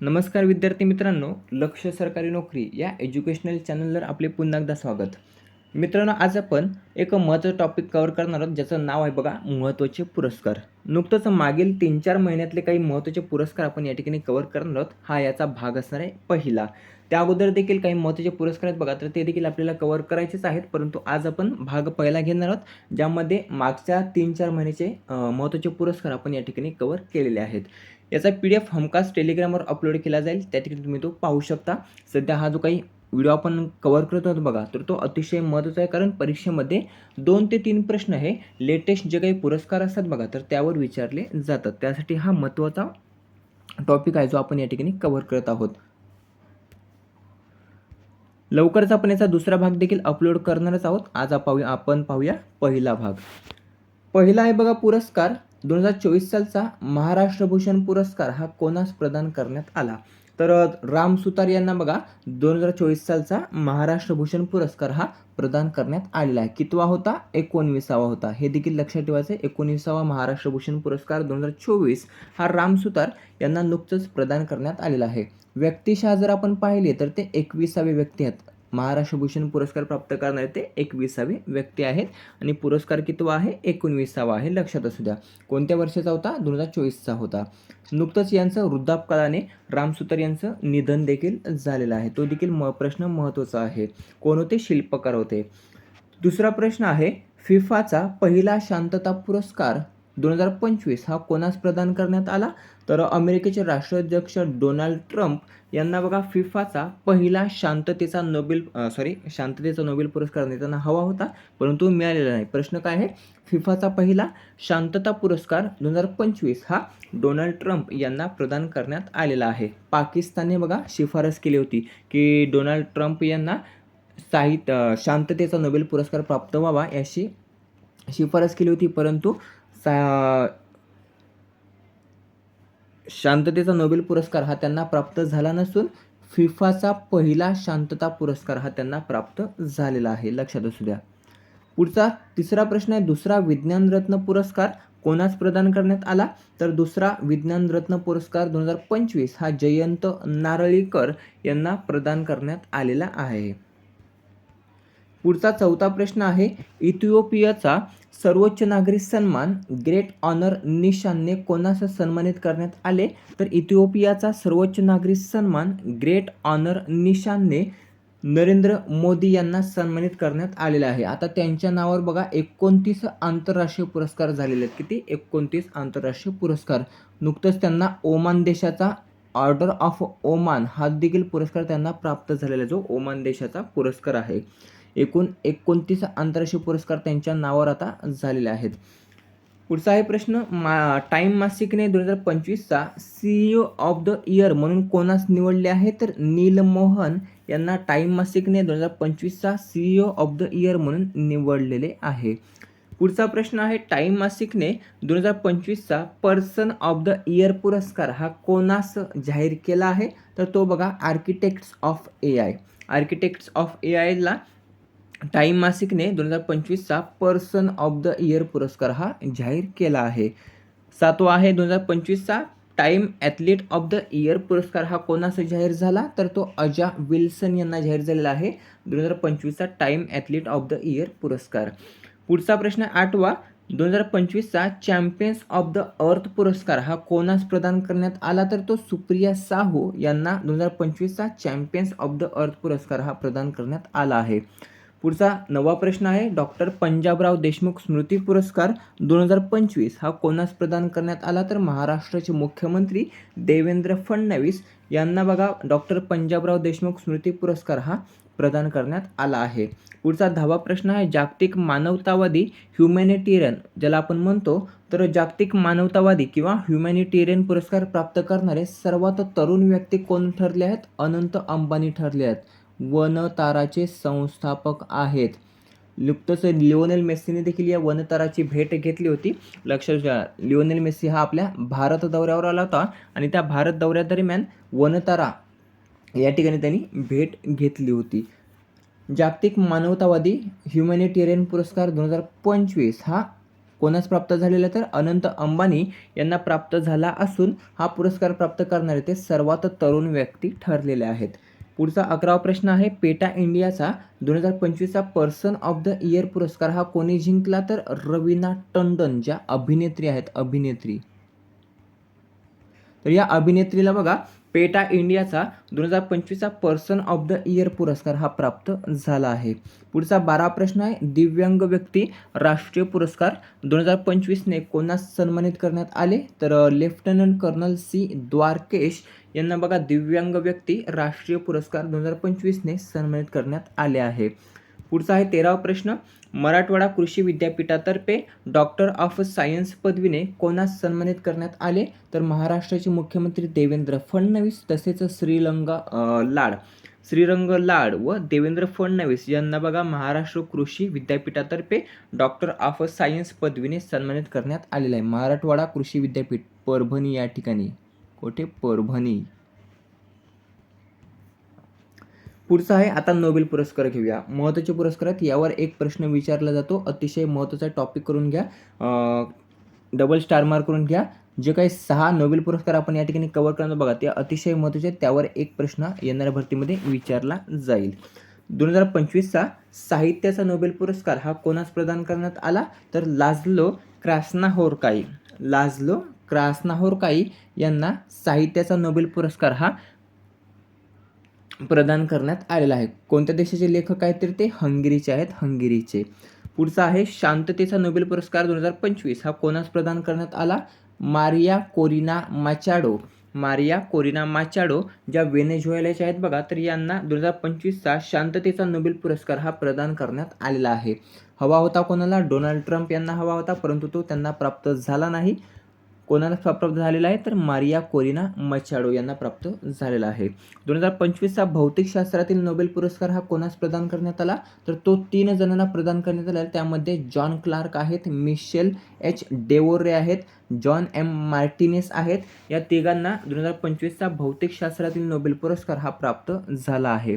नमस्कार विद्यार्थी मित्रांनो लक्ष सरकारी नोकरी या एज्युकेशनल चॅनलवर आपले पुन्हा एकदा स्वागत. मित्रांनो आज आपण एक महत्त्वाचं टॉपिक कवर करणार आहोत ज्याचं नाव आहे बघा महत्त्वाचे पुरस्कार. नुकतंच मागील तीन चार महिन्यातले काही महत्त्वाचे पुरस्कार आपण या ठिकाणी कवर करणार आहोत. हा याचा भाग असणार आहे पहिला. त्या अगोदर देखील काही महत्त्वाचे पुरस्कार आहेत बघा तर ते देखील आपल्याला कवर करायचेच आहेत परंतु आज आपण भाग पहिला घेणार आहोत ज्यामध्ये मागच्या तीन चार महिन्याचे महत्त्वाचे पुरस्कार आपण या ठिकाणी कवर केलेले आहेत. याचा पी डी एफ हमखास टेलिग्रामवर अपलोड केला जाईल. त्या ठिकाणी तुम्ही तो पाहू शकता. सध्या हा जो काही व्हिडिओ आपण कवर करत आहोत बघा तर तो अतिशय महत्त्वाचा आहे. कारण परीक्षेमध्ये दोन ते तीन प्रश्न हे लेटेस्ट जे काही पुरस्कार असतात बघा तर त्यावर विचारले जातात. त्यासाठी हा महत्त्वाचा टॉपिक आहे जो आपण या ठिकाणी कवर करत आहोत. लवकरच आपण याचा दुसरा भाग देखील अपलोड करणारच आहोत. आज पाहूया आपण पाहूया पहिला भाग. पहिला आहे बघा पुरस्कार. दोन हजार चोवीस सालचा महाराष्ट्र भूषण पुरस्कार हा कोणास प्रदान करण्यात आला? तर राम सुतार यांना बघा दोन हजार चोवीस सालचा महाराष्ट्र भूषण पुरस्कार हा प्रदान करण्यात आलेला आहे. कितवा होता? एकोणविसावा होता. हे देखील लक्षात ठेवायचं आहे एकोणविसावा महाराष्ट्र भूषण पुरस्कार दोन हजार चोवीस हा राम सुतार यांना नुकतंच प्रदान करण्यात आलेला आहे. व्यक्तिशः जर आपण पाहिले तर ते एकविसावे व्यक्ती आहेत. महाराष्ट्र भूषण पुरस्कार प्राप्त करणारे ते एकविसावे व्यक्ती आहेत. आणि पुरस्कार कितवा आहे? एकोणवीसावा आहे. लक्षात असू द्या. कोणत्या वर्षाचा होता? दोन हजार चोवीसचा होता. नुकतंच यांचं वृद्धापकाळाने रामसुतार यांचं निधन देखील झालेलं आहे. तो देखील म प्रश्न महत्त्वाचा आहे. कोण होते? शिल्पकार होते. दुसरा प्रश्न आहे फिफाचा पहिला शांतता पुरस्कार दोन हजार पंचवीस हा कोणास प्रदान करण्यात आला? तर अमेरिकेचे राष्ट्राध्यक्ष डोनाल्ड ट्रम्प यांना बघा फिफाचा पहिला शांततेचा नोबेल सॉरी शांततेचा नोबेल पुरस्कार देताना हवा होता परंतु मिळालेला नाही. प्रश्न काय आहे? फिफाचा पहिला शांतता पुरस्कार दोन हजार पंचवीस हा डोनाल्ड ट्रम्प यांना प्रदान करण्यात आलेला आहे. पाकिस्तानने बघा शिफारस केली होती की डोनाल्ड ट्रम्प यांना साहित्य शांततेचा नोबेल पुरस्कार प्राप्त व्हावा याची शिफारस केली होती परंतु सा शांततेचा नोबेल पुरस्कार हा त्यांना प्राप्त झाला नसून फिफाचा पहिला शांतता पुरस्कार हा त्यांना प्राप्त झालेला आहे. लक्षात असू द्या. पुढचा तिसरा प्रश्न आहे दुसरा विज्ञानरत्न पुरस्कार कोणास प्रदान करण्यात आला? तर दुसरा विज्ञानरत्न पुरस्कार दोन हजार पंचवीस हा जयंत नारळीकर यांना प्रदान करण्यात आलेला आहे. पुढचा चौथा प्रश्न आहे इथिओपियाचा सर्वोच्च नागरी सन्मान ग्रेट ऑनर निशानने कोणास सन्मानित करण्यात आले? तर इथिओपियाचा सर्वोच्च नागरी सन्मान ग्रेट ऑनर निशानने नरेंद्र मोदी यांना सन्मानित करण्यात आलेला आहे. आता त्यांच्या नावावर बघा एकोणतीस आंतरराष्ट्रीय पुरस्कार झालेले आहेत. किती? एकोणतीस आंतरराष्ट्रीय पुरस्कार. नुकतंच त्यांना ओमान देशाचा ऑर्डर ऑफ ओमान हा देखील पुरस्कार त्यांना प्राप्त झालेला आहे, जो ओमान देशाचा पुरस्कार आहे. एकूण एकोणतीस आंतरराष्ट्रीय पुरस्कार त्यांच्या नावावर आता झालेले आहेत. पुढचा आहे प्रश्न मा टाईम मासिकने दोन हजार पंचवीसचा सीईओ ऑफ द इयर म्हणून कोणास निवडले आहे? तर नील मोहन यांना टाईम मासिकने दोन हजार पंचवीसचा सीईओ ऑफ द इयर म्हणून निवडलेले आहे. पुढचा प्रश्न आहे टाईम मासिकने दोन हजार पंचवीसचा पर्सन ऑफ द इयर पुरस्कार हा कोणास जाहीर केला आहे? तर तो बघा architects of A I architects of ए आयला टाईम मासिकने दोन हजार पंचवीसचा पर्सन ऑफ द इयर पुरस्कार हा जाहीर केला आहे. सातवा आहे दोन हजार पंचवीसचा Time athlete of the year पुरस्कार हा कोणाचा जाहीर झाला? तर तो अजा विल्सन यांना जाहीर झालेला आहे. दोन हजार पंचवीसचा Time athlete of the year पुरस्कार. पुढचा प्रश्न आठवा. दोन हजार पंचवीसचा चॅम्पियन्स ऑफ द अर्थ पुरस्कार हा कोणास प्रदान करण्यात आला? तर तो सुप्रिया साहू यांना दोन हजार पंचवीसचा चॅम्पियन्स ऑफ द अर्थ पुरस्कार हा प्रदान करण्यात आला आहे. पुढचा नवा प्रश्न आहे डॉक्टर पंजाबराव देशमुख स्मृती पुरस्कार दोन हजार पंचवीस हा कोणास प्रदान करण्यात आला? तर महाराष्ट्राचे मुख्यमंत्री देवेंद्र फडणवीस यांना बघा डॉक्टर पंजाबराव देशमुख स्मृती पुरस्कार हा प्रदान करण्यात आला आहे. पुढचा दहावा प्रश्न आहे जागतिक मानवतावादी ह्युमॅनिटेरियन ज्याला आपण म्हणतो तर जागतिक मानवतावादी किंवा ह्युमॅनिटेरियन पुरस्कार प्राप्त करणारे सर्वात तरुण व्यक्ती कोण ठरले आहेत? अनंत अंबानी ठरले आहेत. वनताराचे संस्थापक आहेत. नुकतंच लिओनेल मेस्सीने देखील या वनताराची भेट घेतली होती. लक्षात घ्या लिओनेल मेस्सी हा आपल्या भारत दौऱ्यावर आला होता आणि त्या भारत दौऱ्यादरम्यान वनतारा या ठिकाणी त्यांनी भेट घेतली होती. जागतिक मानवतावादी ह्युमॅनिटेरियन पुरस्कार दोन हजार पंचवीस हा कोणास प्राप्त झालेला तर अनंत अंबानी यांना प्राप्त झाला असून हा पुरस्कार प्राप्त करणारे ते सर्वात तरुण व्यक्ती ठरलेले आहेत. पुढचा अकरावा प्रश्न आहे पेटा इंडियाचा दोन हजार पंचवीसचा पर्सन ऑफ द इयर पुरस्कार हा कोणी जिंकला? तर रवीना टंडन ज्या अभिनेत्री आहेत अभिनेत्री. तर या अभिनेत्रीला बघा पेटा इंडियाचा दोन हजार पंचवीसचा पर्सन ऑफ द इयर पुरस्कार हा प्राप्त झाला आहे. पुढचा बारा प्रश्न आहे दिव्यांग व्यक्ती राष्ट्रीय पुरस्कार दोन हजार पंचवीसने कोणास सन्मानित करण्यात आले? तर लेफ्टनंट कर्नल सी. द्वारकेश यांना बघा दिव्यांग व्यक्ती राष्ट्रीय पुरस्कार दोन हजार पंचवीसने सन्मानित करण्यात आले आहे. पुढचा आहे तेरावा प्रश्न. मराठवाडा कृषी विद्यापीठातर्फे डॉक्टर ऑफ सायन्स पदवीने कोणास सन्मानित करण्यात आले? तर महाराष्ट्राचे मुख्यमंत्री देवेंद्र फडणवीस तसेच श्रीलंगा लाड. श्रीरंग लाड व देवेंद्र फडणवीस यांना बघा महाराष्ट्र कृषी विद्यापीठातर्फे डॉक्टर ऑफ सायन्स पदवीने सन्मानित करण्यात आलेलं आहे. मराठवाडा कृषी विद्यापीठ परभणी या ठिकाणी. कोठे? परभणी. पुढचा आहे आता नोबेल पुरस्कार घेऊया. महत्त्वाचे पुरस्कार आहेत यावर एक प्रश्न विचारला जातो. अतिशय महत्त्वाचा टॉपिक करून घ्या. डबल स्टार मार्क करून घ्या. जे काही सहा नोबेल पुरस्कार आपण या ठिकाणी कवर करणार बघा ते अतिशय महत्त्वाचे आहेत. त्यावर एक प्रश्न येणाऱ्या भरतीमध्ये विचारला जाईल. दोन हजार पंचवीसचा साहित्याचा नोबेल पुरस्कार हा कोणास प्रदान करण्यात आला? तर लाजलो क्रास्नाहोरकाई. लाजलो क्रास्नाहोरकाई यांना साहित्याचा नोबेल पुरस्कार हा प्रदान करण्यात आलेला आहे. कोणत्या देशाचे लेखक आहेत तर ते हंगेरीचे आहेत हंगेरीचे. पुढचा आहे शांततेचा नोबेल पुरस्कार दोन हजार पंचवीस हा कोणास प्रदान करण्यात आला? Maria Corina Machado. Maria Corina Machado ज्या वेनेझुएलाच्या आहेत बघा तर यांना दोन हजार पंचवीसचा शांततेचा नोबेल पुरस्कार हा प्रदान करण्यात आलेला आहे. हवा होता कोणाला? डोनाल्ड ट्रम्प यांना हवा होता परंतु तो त्यांना प्राप्त झाला नाही. कोणाला प्राप्त झालेला आहे? तर मारिया कोरिना मचाडो यांना प्राप्त झालेला आहे. दोन हजार पंचवीसचा भौतिकशास्त्रातील नोबेल पुरस्कार हा कोणास प्रदान करण्यात आला? तर तो तीन जणांना प्रदान करण्यात आला. त्यामध्ये जॉन क्लार्क आहेत मिशेल एच डेवोरे आहेत जॉन एम मार्टिनेस आहेत. या तिघांना दोन हजार पंचवीसचा भौतिकशास्त्रातील नोबेल पुरस्कार हा प्राप्त झाला आहे.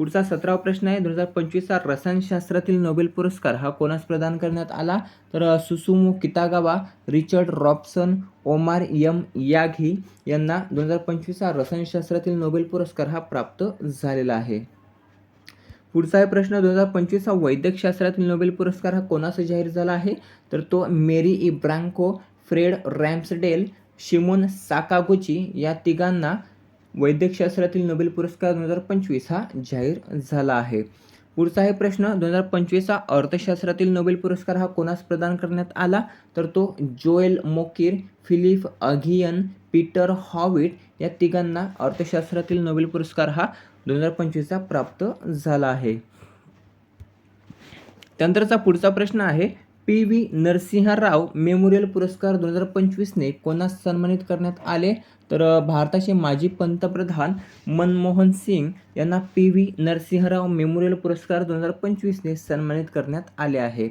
पुढचा सतरावा प्रश्न आहे. दोन हजार पंचवीसचा रसायनशास्त्रातील नोबेल पुरस्कार हा कोणास प्रदान करण्यात आला? तर Susumu Kitagawa Richard Robson Omar M Yaghi यांना दोन हजार पंचवीसचा रसायनशास्त्रातील नोबेल पुरस्कार हा प्राप्त झालेला आहे. पुढचा आहे प्रश्न. दोन हजार पंचवीसचा वैद्यकशास्त्रातील नोबेल पुरस्कार हा कोणास जाहीर झाला आहे? तर तो Mary E Brunkow Fred Ramsdell Shimon Sakaguchi या तिघांना वैद्यकशास्त्रातील नोबेल पुरस्कार दोन हजार पंचवीस हा जाहीर झाला आहे. पुढचा आहे प्रश्न दोन हजार पंचवीसचा अर्थशास्त्रातील नोबेल पुरस्कार हा कोणास प्रदान करण्यात आला? तर तो Joel Mokyr Philippe Aghion Peter Howitt या तिघांना अर्थशास्त्रातील नोबेल पुरस्कार हा दोन हजार पंचवीसचा प्राप्त झाला आहे. त्यानंतरचा पुढचा प्रश्न आहे पी व्ही नरसिंहराव मेमोरियल पुरस्कार दोन हजार पंचवीसने कोणास सन्मानित करण्यात आले? तर भारताचे माजी पंतप्रधान मनमोहन सिंग यांना पी व्ही नरसिंहराव मेमोरियल पुरस्कार दोन हजार पंचवीसने सन्मानित करण्यात आले आहे.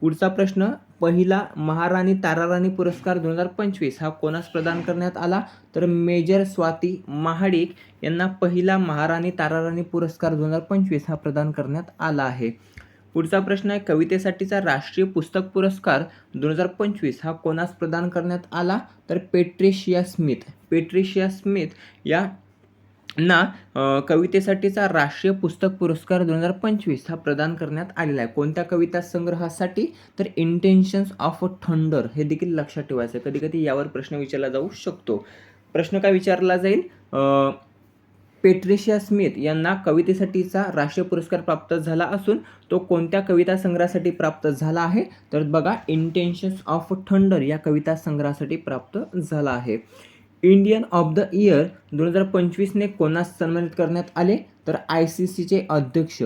पुढचा प्रश्न पहिला महाराणी ताराराणी पुरस्कार दोन हजार पंचवीस हा कोणास प्रदान करण्यात आला? तर मेजर स्वाती महाडिक यांना पहिला महाराणी ताराराणी पुरस्कार दोन हजार पंचवीस हा प्रदान करण्यात आला आहे. पुढचा प्रश्न आहे कवितेसाठीचा राष्ट्रीय पुस्तक पुरस्कार दोन हजार पंचवीस हा कोणास प्रदान करण्यात आला? तर पेट्रिशिया स्मिथ. पेट्रिशिया स्मिथ या ना कवितेसाठीचा राष्ट्रीय पुस्तक पुरस्कार दोन हजार पंचवीस हा प्रदान करण्यात आलेला आहे. कोणत्या कविता संग्रहासाठी? तर इंटेन्शन्स ऑफ अ थंडर हे देखील लक्षात ठेवायचं कधी कधी यावर प्रश्न विचारला जाऊ शकतो. प्रश्न काय विचारला जाईल? पेट्रिशिया स्मिथ यांना कवितेसाठीचा राष्ट्रीय पुरस्कार प्राप्त झाला असून तो कोणत्या कविता संग्रहासाठी प्राप्त झाला आहे? तर बघा इंटेन्शन्स ऑफ थंडर या कविता संग्रहासाठी प्राप्त झाला आहे. इंडियन ऑफ द इयर दोन हजार पंचवीसने कोणास सन्मानित करण्यात आले? तर आय सी सीचे अध्यक्ष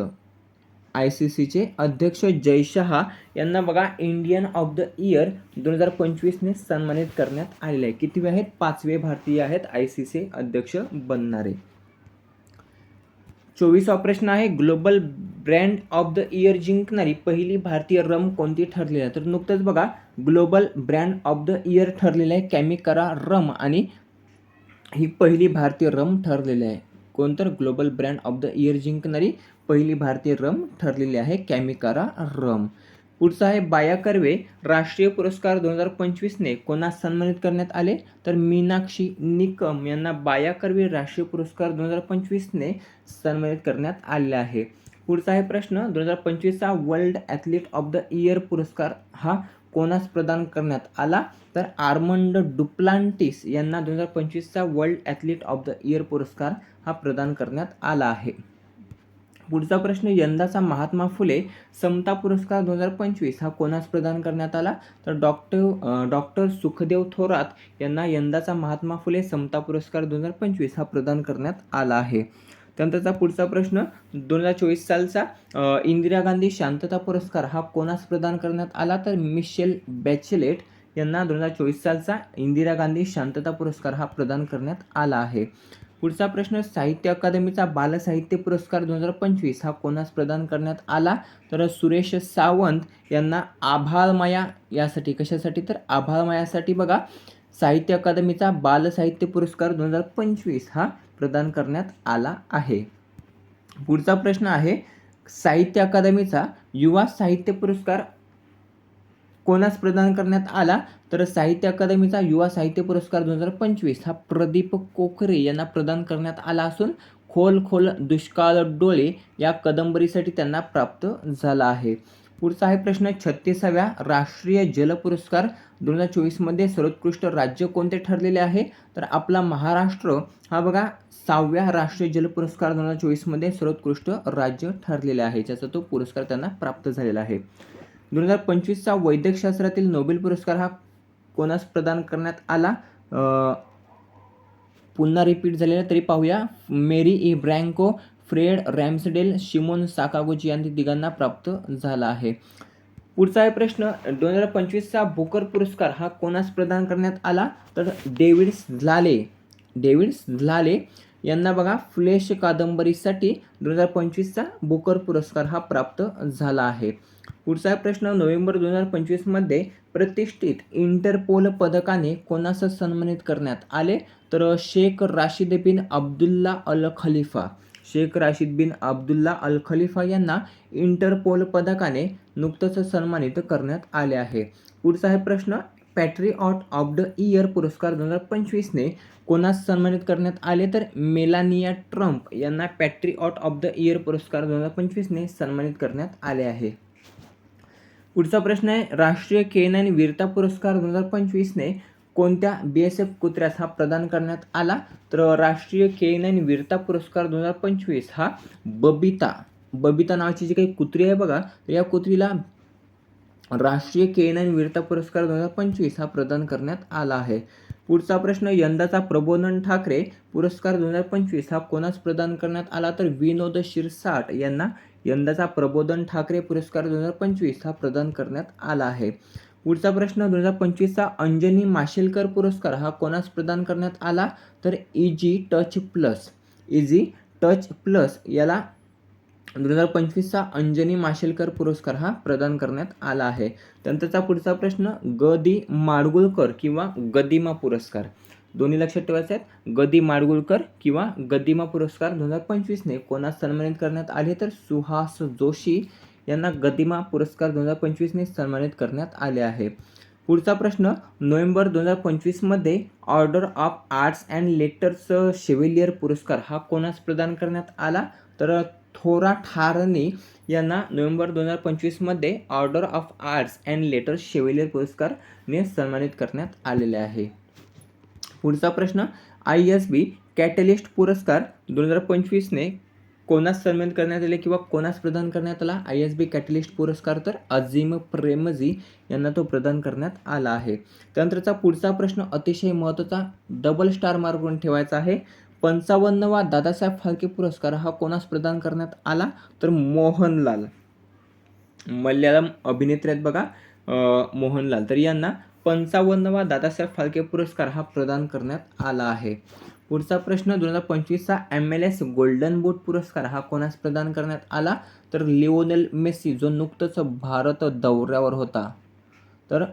आय सी सीचे अध्यक्ष जय शहा यांना बघा इंडियन ऑफ द इयर दोन हजार पंचवीसने सन्मानित करण्यात आलेले आहे. कितवे आहेत? पाचवे भारतीय आहेत आय सी सी अध्यक्ष बनणारे. चोवीस ऑपरेशन आहे. Global brand of the year जिंकणारी पहिली भारतीय रम कोणती ठरलेली आहे? तर नुकतंच बघा global brand of the year ठरलेलं आहे. कॅमिकरा रम आणि ही पहिली भारतीय रम ठरलेली आहे. कोणतर global brand of the year जिंकणारी पहिली भारतीय रम ठरलेली आहे. कॅमिकारा रम. पुढचा आहे बाया कर्वे राष्ट्रीय पुरस्कार दोन हजार पंचवीसने कोणास सन्मानित करण्यात आले? तर मीनाक्षी निकम यांना बाया कर्वे राष्ट्रीय पुरस्कार दोन हजार पंचवीसने सन्मानित करण्यात आले आहे. पुढचा आहे प्रश्न दोन हजार पंचवीसचा world athlete of the year पुरस्कार हा कोणास प्रदान करण्यात आला? तर आर्मंड डुप्लांटिस यांना दोन हजार पंचवीसचा world athlete of the year पुरस्कार हा प्रदान करण्यात आला आहे. पुढचा प्रश्न यंदाचा महात्मा फुले समता पुरस्कार दोन हजार पंचवीस हा कोणास प्रदान करण्यात आला? तर डॉक्टर डॉक्टर सुखदेव थोरात यांना यंदाचा महात्मा फुले समता पुरस्कार दोन हजार पंचवीस हा प्रदान करण्यात आला आहे. त्यानंतरचा पुढचा प्रश्न दोन हजार चोवीस सालचा इंदिरा गांधी शांतता पुरस्कार हा कोणास प्रदान करण्यात आला? तर मिशेल बॅचेलेट यांना दोन हजार चोवीस सालचा इंदिरा गांधी शांतता पुरस्कार हा प्रदान करण्यात आला आहे. पुढचा प्रश्न साहित्य अकादमीचा बालसाहित्य पुरस्कार दोन हजार पंचवीस हा कोणास प्रदान करण्यात आला? तर सुरेश सावंत यांना आभाळमाया यासाठी. कशासाठी? तर आभाळमायासाठी बघा साहित्य अकादमीचा बालसाहित्य पुरस्कार दोन हजार पंचवीस हा प्रदान करण्यात आला आहे. पुढचा प्रश्न आहे साहित्य अकादमीचा युवा साहित्य पुरस्कार कोणास प्रदान करण्यात आला? तर साहित्य अकादमीचा युवा साहित्य पुरस्कार दोन हजार पंचवीस हा प्रदीप कोकरे यांना प्रदान करण्यात आला असून खोल खोल दुष्काळ डोळे या कादंबरीसाठी त्यांना प्राप्त झाला आहे. पुढचा आहे प्रश्न छत्तीसाव्या राष्ट्रीय जल पुरस्कार दोन हजार चोवीसमध्ये सर्वोत्कृष्ट राज्य कोणते ठरलेले आहे? तर आपला महाराष्ट्र हा बघा सहाव्या राष्ट्रीय जल पुरस्कार दोन हजार चोवीसमध्ये सर्वोत्कृष्ट राज्य ठरलेले आहे ज्याचा तो पुरस्कार त्यांना प्राप्त झालेला आहे. दोन हजार पंचवीसचा वैद्यकशास्त्रातील नोबेल पुरस्कार हा कोणास प्रदान करण्यात आला. पुन्हा रिपीट झालेला तरी पाहूया. Mary E Brunkow Fred Ramsdell Shimon Sakaguchi यांनी तिघांना प्राप्त झाला आहे. पुढचा आहे प्रश्न. दोन हजार पंचवीसचा बुकर पुरस्कार हा कोणास प्रदान करण्यात आला? तर डेव्हिड झ्लाले. डेव्हिड झ्लाले यांना बघा फ्लेश कादंबरीसाठी दोन हजार पंचवीसचा बुकर पुरस्कार हा प्राप्त झाला आहे. पुढचा प्रश्न नोव्हेंबर दोन हजार पंचवीसमध्ये प्रतिष्ठित इंटरपोल पदकाने कोणासं सन्मानित करण्यात आले? तर Sheikh Rashid bin Abdullah Al Khalifa. Sheikh Rashid bin Abdullah Al Khalifa यांना इंटरपोल पदकाने नुकतंच सन्मानित करण्यात आले आहे. पुढचा आहे प्रश्न पॅट्रिऑट ऑफ द इयर पुरस्कार दोन हजार पंचवीसने कोणास सन्मानित करण्यात आले? तर मेलानिया ट्रम्प यांना पॅट्रिऑट ऑफ द इयर पुरस्कार दोन हजार पंचवीसने सन्मानित करण्यात आले आहे. पुढचा प्रश्न आहे राष्ट्रीय केन वीरता पुरस्कार दोन हजार पंचवीसने कोणत्या बी एस एफ कुत्र्यास हा प्रदान करण्यात आला? तर राष्ट्रीय केन वीरता पुरस्कार दोन हजार पंचवीस हा बबिता. बबिता नावाची जी काही कुत्री आहे बघा तर या कुत्रीला राष्ट्रीय केन वीरता पुरस्कार दोन हजार पंचवीस हा प्रदान करण्यात आला आहे. पुढचा प्रश्न यंदाचा प्रबोधन ठाकरे पुरस्कार दोन हजार पंचवीस हा कोणास प्रदान करण्यात आला? तर विनोद शिरसाट यांना यंदाचा प्रबोधन ठाकरे पुरस्कार दोन हजार पंचवीस हा प्रदान करण्यात आला आहे. पुढचा प्रश्न दोन हजार पंचवीसचा अंजनी माशेलकर पुरस्कार हा कोणास प्रदान करण्यात आला? तर Easy Touch Plus. Easy Touch Plus याला दोन हजार पंचवीसचा अंजनी माशेलकर पुरस्कार हा प्रदान करण्यात आला आहे. त्यानंतरचा पुढचा प्रश्न ग दि माडगुळकर किंवा गदिमा पुरस्कार. दोन्ही लक्षात ठेवायचे आहेत. गदी माडगुळकर किंवा गदिमा पुरस्कार दोन हजार पंचवीसने कोणास सन्मानित करण्यात आले? तर सुहास जोशी यांना गदिमा पुरस्कार दोन हजार पंचवीसने सन्मानित करण्यात आले आहे. पुढचा प्रश्न नोव्हेंबर दोन हजार पंचवीसमध्ये Order of Arts and Letters chevalier पुरस्कार हा कोणास प्रदान करण्यात आला? तर थोरा ठारणे यांना नोव्हेंबर दोन हजार पंचवीसमध्ये Order of Arts and Letter chevalier पुरस्कारने सन्मानित करण्यात आलेले आहे. पुढचा प्रश्न आय एस बी कॅटलिस्ट पुरस्कार दोन हजार पंचवीसने कोणास सन्मानित करण्यात आले किंवा कोणास प्रदान करण्यात आला? आय एस बी कॅटलिस्ट पुरस्कार तर अझीम प्रेमजी यांना तो प्रदान करण्यात आला आहे. त्यानंतरचा पुढचा प्रश्न अतिशय महत्त्वाचा डबल स्टार मार्कवरून ठेवायचा आहे. पंचावन्नवा दादासाहेब फाळके पुरस्कार हा कोणास प्रदान करण्यात आला? तर मोहनलाल. मल्याळम अभिनेत्री आहेत बघा मोहनलाल. तर यांना पंचावन्नवा दादासाहेब फाळके पुरस्कार हा प्रदान करण्यात आला आहे. पुढचा प्रश्न दोन हजार पंचवीसचा M L S golden boot पुरस्कार हा कोणास प्रदान करण्यात आला? तर लिओनेल मेस्सी जो नुकतंच भारत दौऱ्यावर होता. तर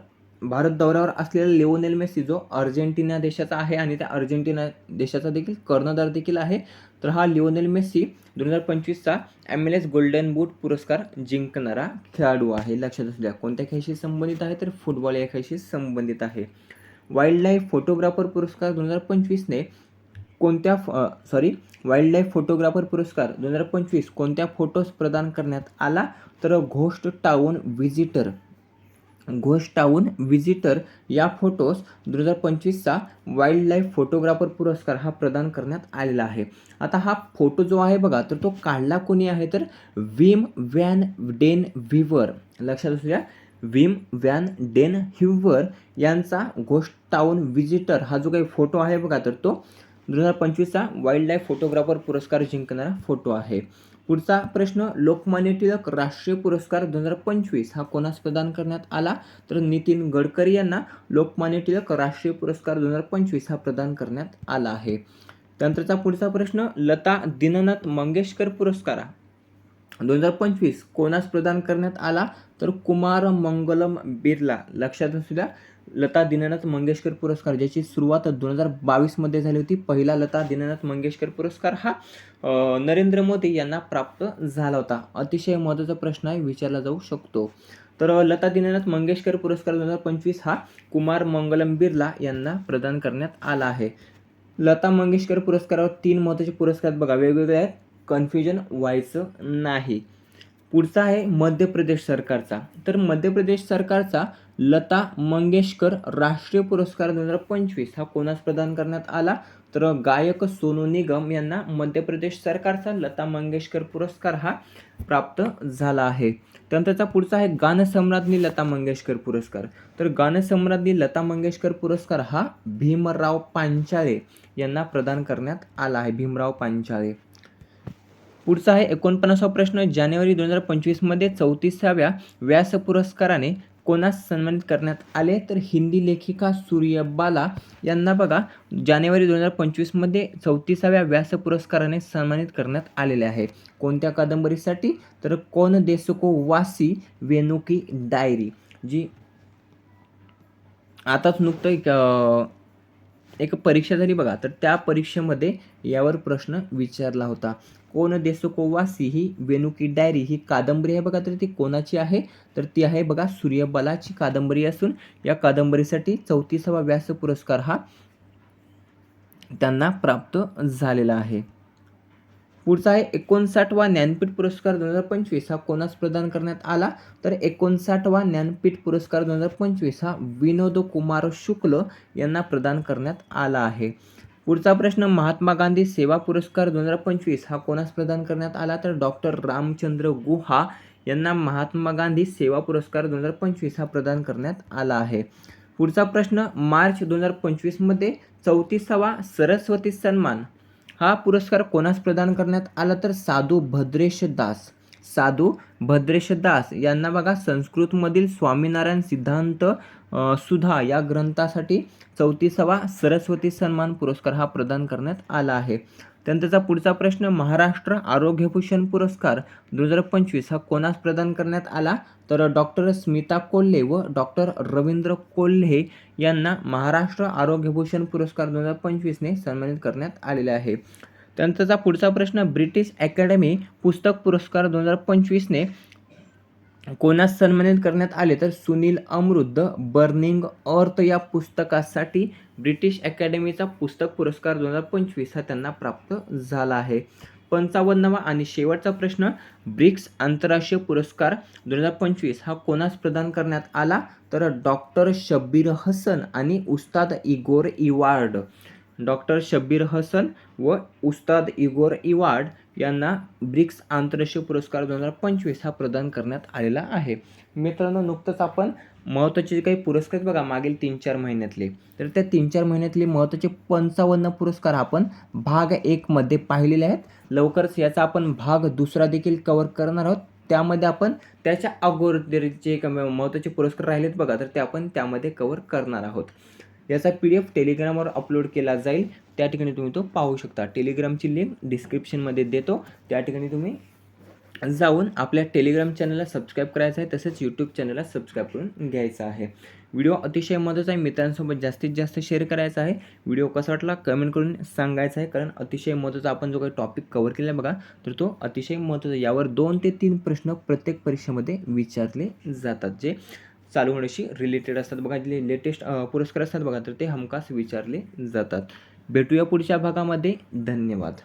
भारत दौऱ्यावर असलेला लिओनेल मेसी जो अर्जेंटिना देशाचा आहे आणि त्या अर्जेंटिना देशाचा देखील कर्णधार देखील आहे तर हा लिओनेल मेसी दोन हजार पंचवीसचा M L S golden boot पुरस्कार जिंकणारा खेळाडू आहे. लक्षात असू द्या कोणत्या खेळाशी संबंधित आहे? तर फुटबॉल या खेळाशी संबंधित आहे. वाईल्ड लाईफ फोटोग्राफर पुरस्कार दोन हजार पंचवीसने कोणत्या सॉरी वाईल्ड लाईफ फोटोग्राफर पुरस्कार दोन हजार पंचवीस कोणत्या फोटोज प्रदान करण्यात आला? तर ghost town visitor ghost town visitor या फोटोज दोन हजार पंचवीसचा वाईल्ड लाईफ फोटोग्राफर पुरस्कार हा प्रदान करण्यात आलेला आहे. आता हा फोटो जो आहे बघा तर तो काढला कोणी आहे तर विम व्हॅन डेन व्हिवर लक्षात असू द्या विम व्हॅन डेन ह्युवर यांचा घोष्टाऊन टाऊन व्हिजिटर हा जो काही फोटो आहे बघा तर तो दोन हजार पंचवीसचा वाईल्ड लाईफ फोटोग्राफर पुरस्कार जिंकणारा फोटो आहे. पुढचा प्रश्न लोकमान्य टिळक राष्ट्रीय पुरस्कार दोन हजार पंचवीस हा कोणास प्रदान करण्यात आला? तर नितीन गडकरी यांना लोकमान्य टिळक राष्ट्रीय पुरस्कार दोन हजार पंचवीस हा प्रदान करण्यात आला आहे. त्यानंतरचा पुढचा प्रश्न लता दीननाथ मंगेशकर पुरस्कार दोन हजार पंचवीस कोणास प्रदान करण्यात आला? तर कुमार मंगलम बिर्ला. लक्षात असू द्या लता दीनानाथ मंगेशकर पुरस्कार ज्याची सुरुवात दोन हजार बावीसमध्ये झाली होती. पहिला लता दीनानाथ मंगेशकर पुरस्कार हा नरेंद्र मोदी यांना प्राप्त झाला होता. अतिशय महत्त्वाचा प्रश्न आहे विचारला जाऊ शकतो. तर लता दीनानाथ मंगेशकर पुरस्कार दोन हजार पंचवीस हा कुमार मंगलम बिर्ला यांना प्रदान करण्यात आला आहे. लता मंगेशकर पुरस्कारावर तीन महत्त्वाचे पुरस्कार बघा. वेगवेगळे आहेत. कन्फ्युजन व्हायचं नाही. पुढचा आहे मध्य प्रदेश सरकारचा. तर मध्य प्रदेश सरकारचा लता मंगेशकर राष्ट्रीय पुरस्कार दोन हजार पंचवीस हा कोणास प्रदान करण्यात आला? तर गायक सोनू निगम यांना मध्य प्रदेश सरकारचा लता मंगेशकर पुरस्कार हा प्राप्त झाला आहे. त्यानंतरचा पुढचा आहे गानसम्राज्ञी लता मंगेशकर पुरस्कार. तर गानसम्राज्ञी लता मंगेशकर पुरस्कार हा भीमराव पांचाळे यांना प्रदान करण्यात आला आहे. भीमराव पांचाळे. पुढचा आहे एकोणपन्नासावा प्रश्न. जानेवारी दोन हजार पंचवीसमध्ये चौतीसाव्या व्यास पुरस्काराने कोणास सन्मानित करण्यात आले? तर हिंदी लेखिका सूर्य बाला यांना बघा जानेवारी दोन हजार पंचवीसमध्ये चौतीसाव्या व्यास पुरस्काराने सन्मानित करण्यात आलेले आहे. कोणत्या कादंबरीसाठी? तर कोण देसको वासी वेणुकी डायरी जी आताच नुकतं एक एक परीक्षा झाली बघा. तर त्या परीक्षेमध्ये यावर प्रश्न विचारला होता. कोण देसकोवासी ही वेणुकी डायरी ही कादंबरी आहे बघा तर ती कोणाची आहे? तर ती आहे बघा सूर्यबलाची कादंबरी असून या कादंबरीसाठी चौतीसावा व्यास पुरस्कार हा त्यांना प्राप्त झालेला आहे. पुढचा आहे एकोणसाठवा ज्ञानपीठ पुरस्कार दोन हजार पंचवीस हा कोणास प्रदान करण्यात आला? तर एकोणसाठवा ज्ञानपीठ पुरस्कार दोन हजार पंचवीस हा विनोद कुमार शुक्ल यांना प्रदान करण्यात आला आहे. पुढचा प्रश्न महात्मा गांधी सेवा पुरस्कार दोन हजार पंचवीस हा कोणास प्रदान करण्यात आला? तर डॉक्टर रामचंद्र गुहा यांना महात्मा गांधी सेवा पुरस्कार दोन हजार पंचवीस हा प्रदान करण्यात आला आहे. पुढचा प्रश्न मार्च दोन हजार पंचवीसमध्ये चौतीसावा सरस्वती सन्मान हा पुरस्कार कोणास प्रदान करण्यात आला? तर साधू भद्रेश दास. साधू भद्रेश दास यांना बघा संस्कृतमधील स्वामीनारायण सिद्धांत सुधा या ग्रंथासाठी चौतीसावा सरस्वती सन्मान पुरस्कार हा प्रदान करण्यात आला आहे. त्यानंतरचा पुढचा प्रश्न महाराष्ट्र आरोग्यभूषण पुरस्कार दोन हजार पंचवीस हा कोणास प्रदान करण्यात आला? तर डॉक्टर स्मिता कोल्हे व डॉक्टर रवींद्र कोल्हे यांना महाराष्ट्र आरोग्यभूषण पुरस्कार दोन हजार पंचवीसने सन्मानित करण्यात आलेले आहे. त्यानंतरचा पुढचा प्रश्न ब्रिटिश अकॅडमी पुस्तक पुरस्कार दोन हजार पंचवीसने कोणास सन्मानित करण्यात आले तर सुनील अमृत बर्निंग अर्थ या पुस्तकासाठी ब्रिटिश अकॅडमीचा पुस्तक पुरस्कार दोन हजार पंचवीस हा त्यांना प्राप्त झाला आहे. पंचावन्नवा आणि शेवटचा प्रश्न ब्रिक्स आंतरराष्ट्रीय पुरस्कार दोन हजार पंचवीस हा कोणास प्रदान करण्यात आला? तर डॉक्टर शब्बीर हसन आणि उस्ताद इगोर इवार्ड. डॉक्टर शब्बीर हसन व उस्ताद इगोर इवाड यांना ब्रिक्स आंतरराष्ट्रीय पुरस्कार दोन हजार पंचवीस हा प्रदान करण्यात आलेला आहे. मित्रांनो नुकतंच आपण महत्त्वाचे जे काही पुरस्कार बघा मागील तीन चार महिन्यातले. तर त्या तीन चार महिन्यातले महत्त्वाचे पंचावन्न पुरस्कार आपण भाग एकमध्ये पाहिलेले आहेत. लवकरच याचा आपण भाग दुसरा देखील कवर करणार आहोत. त्यामध्ये आपण त्याच्या अगोदर जे महत्त्वाचे पुरस्कार राहिलेत बघा तर ते आपण त्यामध्ये कवर करणार आहोत. याचा पी डी एफ टेलिग्रामवर अपलोड केला जाईल. त्या ठिकाणी तुम्ही तो पाहू शकता. टेलिग्रामची लिंक डिस्क्रिप्शनमध्ये देतो. त्या ठिकाणी तुम्ही जाऊन आपल्या टेलिग्राम चॅनलला सबस्क्राईब करायचं आहे. तसेच यूट्यूब चॅनलला सबस्क्राईब करून घ्यायचं आहे. व्हिडिओ अतिशय महत्त्वाचा आहे. मित्रांसोबत जास्तीत जास्त शेअर करायचा आहे. व्हिडिओ कसा वाटला कमेंट करून सांगायचा आहे. कारण अतिशय महत्त्वाचा आपण जो काही टॉपिक कवर केला आहे बघा तर तो अतिशय महत्त्वाचा आहे. यावर दोन ते तीन प्रश्न प्रत्येक परीक्षेमध्ये विचारले जातात. जे चालू होण्याशी रिलेटेड असतात. बघा जे लेटेस्ट पुरस्कार असतात बघा तर ते हमखास विचारले जातात. भेटूया पुढच्या भागामध्ये. धन्यवाद.